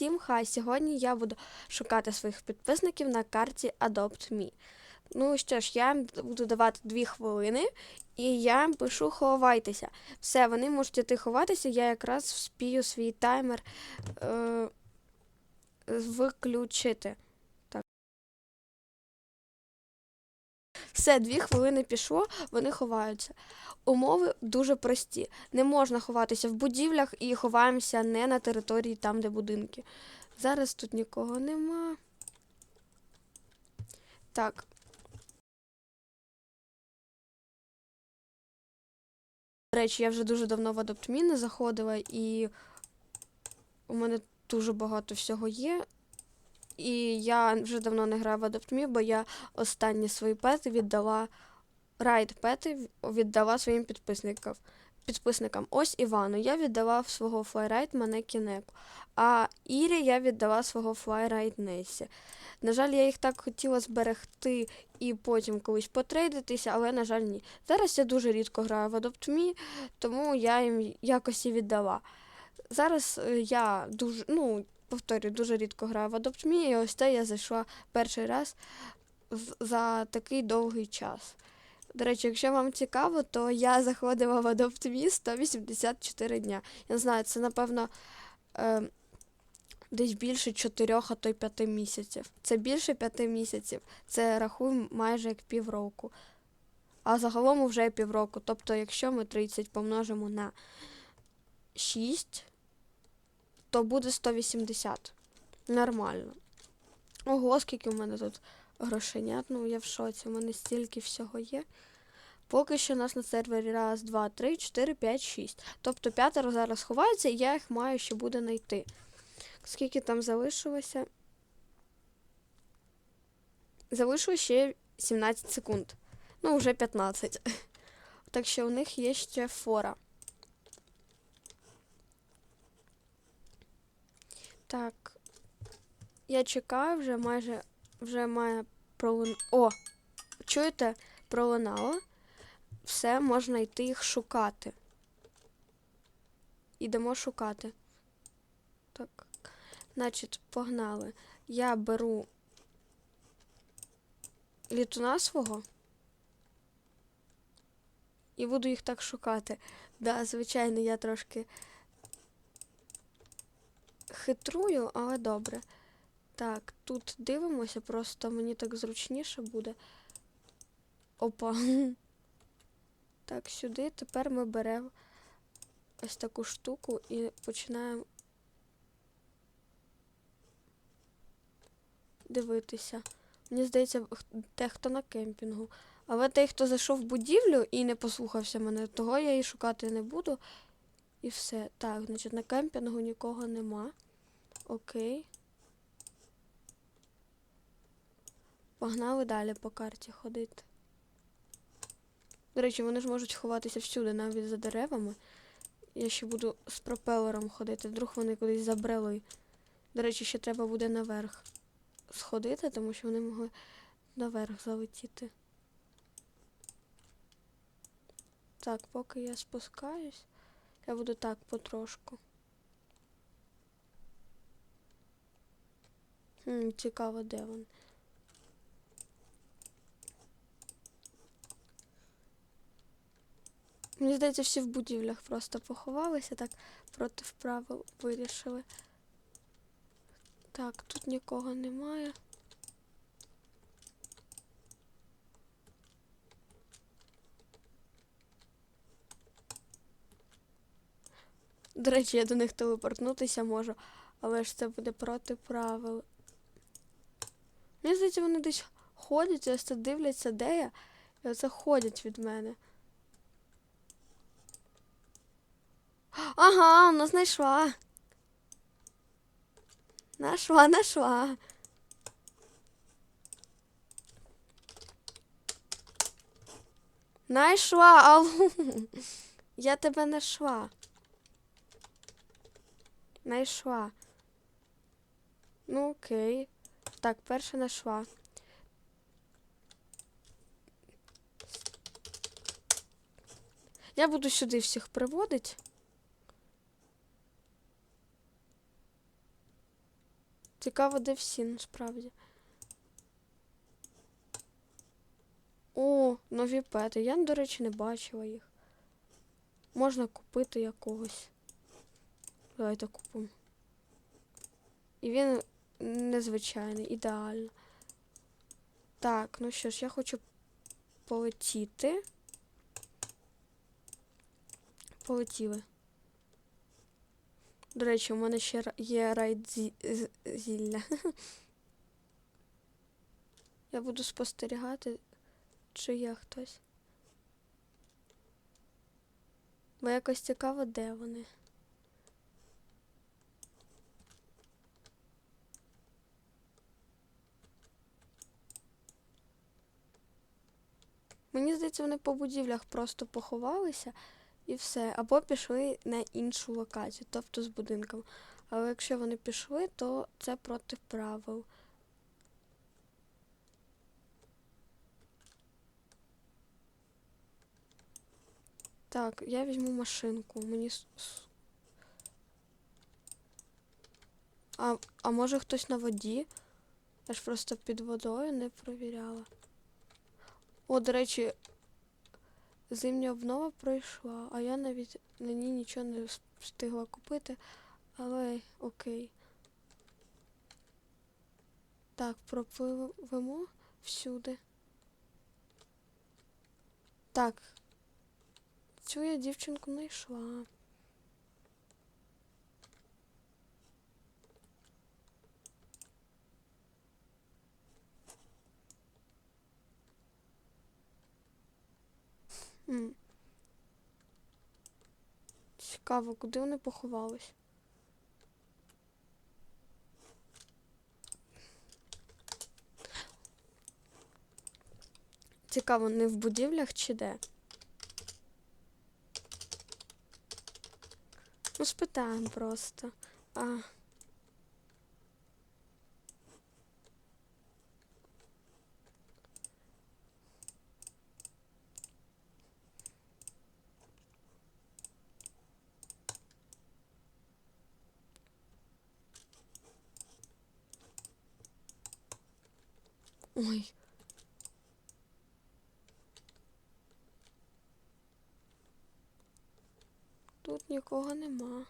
Всім хай! Сьогодні я буду шукати своїх підписників на карті Adopt.me. Ну що ж, я буду давати 2 хвилини, і я пишу ховайтеся. Все, вони можуть йти ховатися, я якраз вспію свій таймер е- виключити. Все, 2 хвилини пішло, вони ховаються. Умови дуже прості. Не можна ховатися в будівлях і ховаємося не на території там, де будинки. Зараз тут нікого нема. Так. До речі, я вже дуже давно в Adopt.me не заходила, і у мене дуже багато всього є. І я вже давно не граю в Adopt.me, бо я останні свої пети віддала райд пети віддала своїм підписникам. підписникам. Ось Івану. Я віддала свого флайрайд мене Кінеку. А Ірі я віддала свого флайрайд Несі. На жаль, я їх так хотіла зберегти і потім колись потрейдитися, але, на жаль, ні. Зараз я дуже рідко граю в Adopt.me, тому я їм якось і віддала. Зараз е, я дуже, ну, повторюю, дуже рідко граю в Adopt.me, і ось те я зайшла перший раз за такий довгий час. До речі, якщо вам цікаво, то я заходила в Adopt.me 184 дня. Я не знаю, це, напевно, е, десь більше 4, а то й 5 місяців. Це більше 5 місяців. Це рахуємо майже як півроку. А загалом вже півроку. Тобто, якщо ми 30 помножимо на 6, то буде 180. Нормально. Ого, скільки в мене тут грошенят. Ну, я в шоці, у мене стільки всього є. Поки що у нас на сервері раз, два, три, чотири, п'ять, шість. Тобто п'ятеро зараз ховаються, і я їх маю ще буде знайти. Скільки там залишилося? Залишилося ще 17 секунд. Ну, вже 15. Так що у них є ще фора. Так. Я чекаю вже майже вже має пролун... О! Чуєте? Пролунало. Все, можна йти їх шукати. Ідемо шукати. Так. Значить, погнали. Я беру літуна свого. І буду їх так шукати. Да, звичайно, я трошки хитрую, але добре. Так, тут дивимося, просто мені так зручніше буде. Опа. Так, сюди тепер ми беремо ось таку штуку і починаємо дивитися. Мені здається, те, хто на кемпінгу. Але той, хто зайшов в будівлю і не послухався мене, того я і шукати не буду. І все. Так, значить, на кемпінгу нікого нема. Окей. Погнали далі по карті ходити. До речі, вони ж можуть ховатися всюди, навіть за деревами. Я ще буду з пропелером ходити, вдруг вони кудись забрели. До речі, ще треба буде наверх сходити, тому що вони могли наверх залетіти. Так, поки я спускаюсь, я буду так потрошку. Цікаво, де вони. Мені здається, всі в будівлях просто поховалися, так проти правил вирішили. Так, тут нікого немає. До речі, я до них телепортнутися можу, але ж це буде проти правил. Мені здається, вони десь ходять, ось це дивляться, де я, і оце ходять від мене. Ага, вона знайшла. Нашла, нашла. Найшла, алло. Я тебе знайшла. Найшла. Ну, окей. Так, перша знайшла. Я буду сюди всіх приводити. Цікаво, де всі насправді. О, нові пети. Я, до речі, не бачила їх. Можна купити якогось. Давайте купимо. І він незвичайний, ідеально. Так, ну що ж, я хочу полетіти. Полетіли. До речі, у мене ще є райд зі- зілля. Я буду спостерігати, чи є хтось. Бо якось цікаво, де вони. Мені здається, вони по будівлях просто поховалися і все. Або пішли на іншу локацію, тобто з будинком. Але якщо вони пішли, то це проти правил. Так, я візьму машинку. Мені. А, а може хтось на воді? Я ж просто під водою не провіряла. О, до речі, зимня обнова пройшла, а я навіть на ній нічого не встигла купити, але окей. Так, пропливемо всюди. Так. Цю я дівчинку знайшла. Цікаво, куди вони поховались? Цікаво, не в будівлях чи де? Ну, спитаємо просто. А. Ой. Тут нікого нема.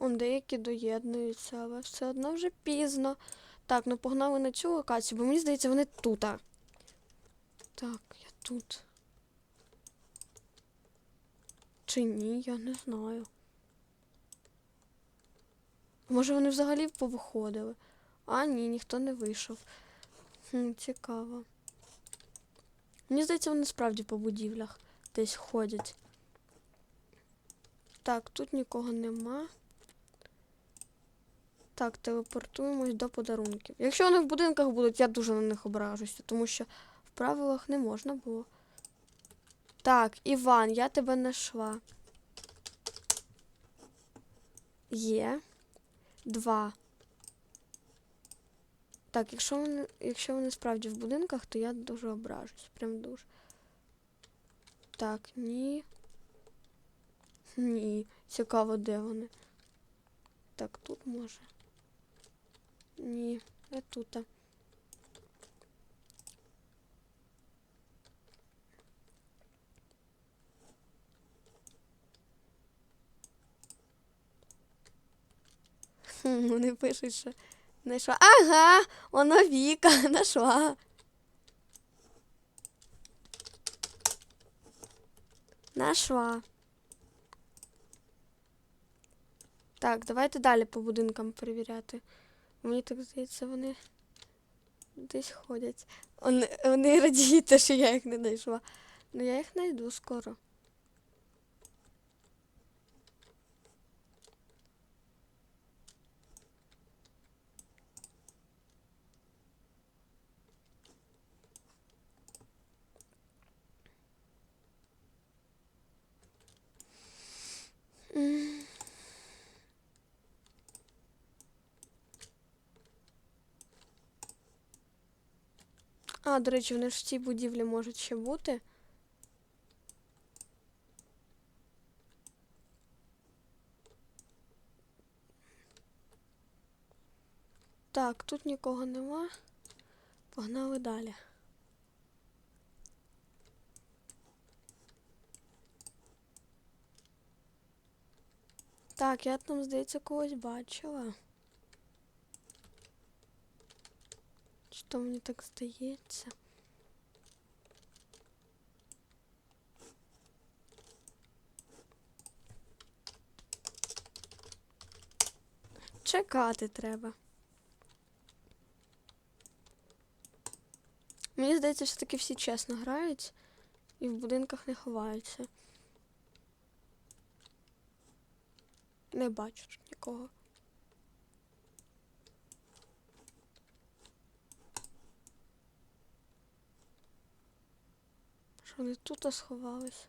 Он деякі доєднуються, але все одно вже пізно. Так, ну погнали на цю локацію, бо мені здається, вони тут. Так, я тут. Чи ні, я не знаю. Може вони взагалі повиходили? А, ні, ніхто не вийшов. Хм, цікаво. Мені здається, вони справді по будівлях десь ходять. Так, тут нікого нема. Так, телепортуємось до подарунків. Якщо вони в будинках будуть, я дуже на них ображуся, тому що в правилах не можна було. Так, Іван, я тебе знайшла. Є. Два. Так, якщо вони, якщо вони справді в будинках, то я дуже ображусь. Прям дуже. Так, ні. Ні. Цікаво, де вони. Так, тут може. Ні, не тут. Хм, Вони пишуть, що знайшла. Ага, воно Віка знайшла. Нашла. Так, давайте далі по будинкам перевіряти. Мені так здається, вони десь ходять. Вони, вони радіють, те, що я їх не знайшла. Ну я їх знайду скоро. А, до речі, вони ж в цій будівлі можуть ще бути. Так, тут нікого нема. Погнали далі. Так, я там, здається, когось бачила. Чи то мені так здається? Чекати треба. Мені здається, все таки всі чесно грають і в будинках не ховаються. Не бачу нікого. Що вони тут сховались?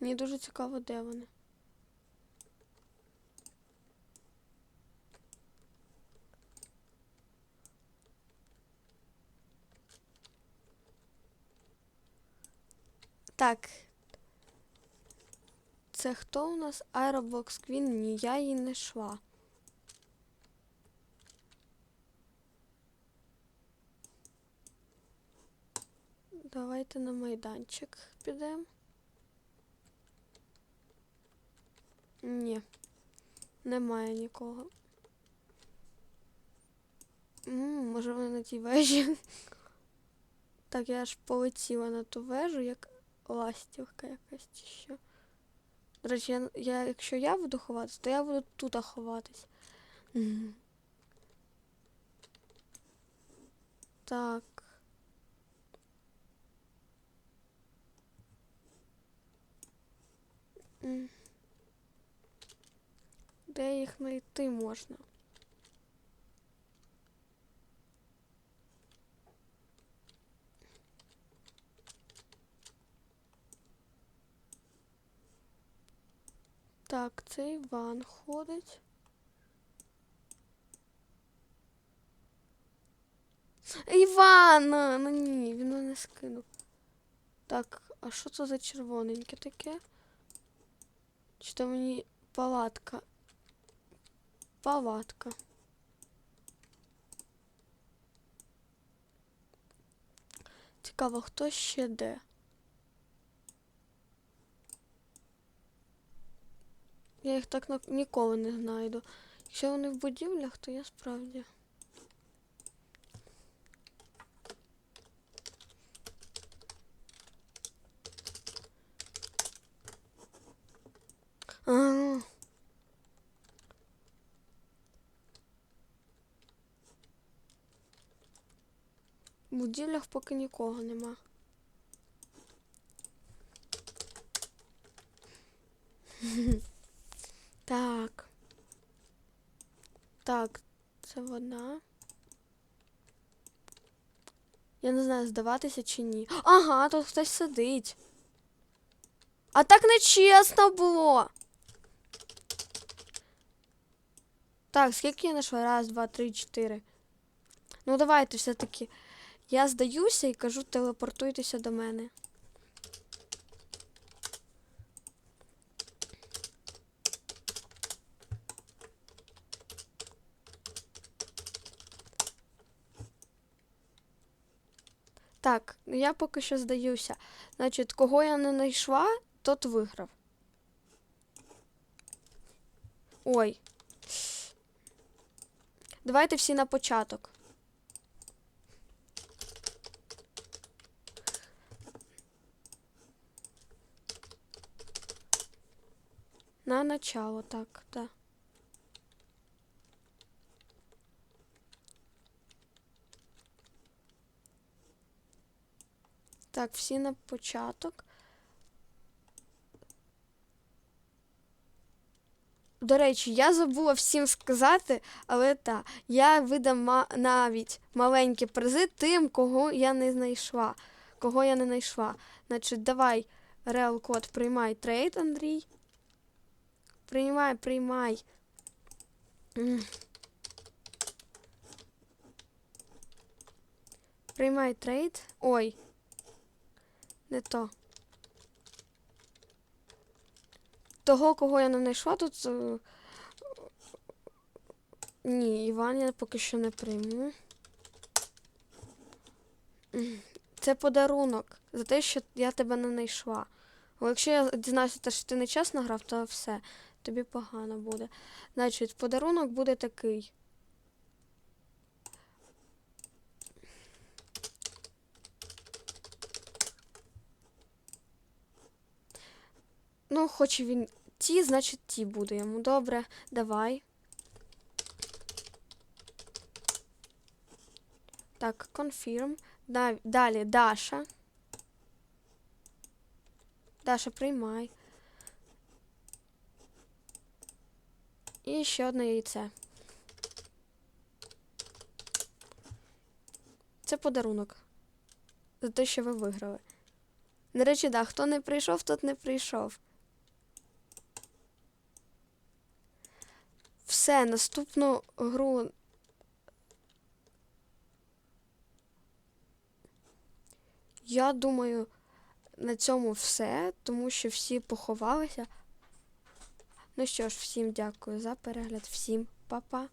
Мені дуже цікаво, де вони. Так. Це хто у нас? Аероблокс Квін? Ні, я її не шла. Давайте на майданчик підемо. Ні, немає нікого. М, може вони на тій вежі. Так, я аж полетіла на ту вежу, як ластівка якась чи що. До речі, я, я, якщо я буду ховатись, то я буду тут ховатись. Так. Де їх знайти можна? Так, це Іван ходить. Іван! Ну ні, він мене скинув. Так, а що це за червоненьке таке? Чи то мені палатка? Палатка. Цікаво, хто ще де? Я їх так ніколи не знайду. Якщо вони в будівлях, то я справді. В будівлях поки нікого нема. Так. Так, це вона. Я не знаю, здаватися чи ні. Ага, тут хтось сидить. А так нечесно було. Так, скільки я знайшла? Раз, два, три, чотири. Ну, давайте все-таки. Я здаюся і кажу, телепортуйтеся до мене. Так, ну я поки що здаюся. Значить, кого я не знайшла, тот виграв. Ой. Давайте всі на початок. На начало, так, да. Так, всі на початок. До речі, я забула всім сказати, але так, я видам ма- навіть маленькі призи тим, кого я не знайшла. Кого я не знайшла. Значить, давай, Реал код, приймай трейд, Андрій. Приймай, приймай. Приймай трейд. Ой. Не то. Того, кого я не знайшла, тут. е, Ні, Іван я поки що не прийму. Це подарунок за те, що я тебе не знайшла. Але якщо я дізнаюся, що ти не чесно грав, то все, тобі погано буде. Значить, подарунок буде такий. Ну, хоче він ті, значить ті буде йому. Добре, давай. Так. Да- Далі Даша. Даша, приймай. І ще одне яйце. Це подарунок. За те, що ви виграли. До речі, да, хто не прийшов, тот не прийшов. Все, наступну гру. Я думаю, на цьому все, тому що всі поховалися. Ну що ж, всім дякую за перегляд, всім па-па.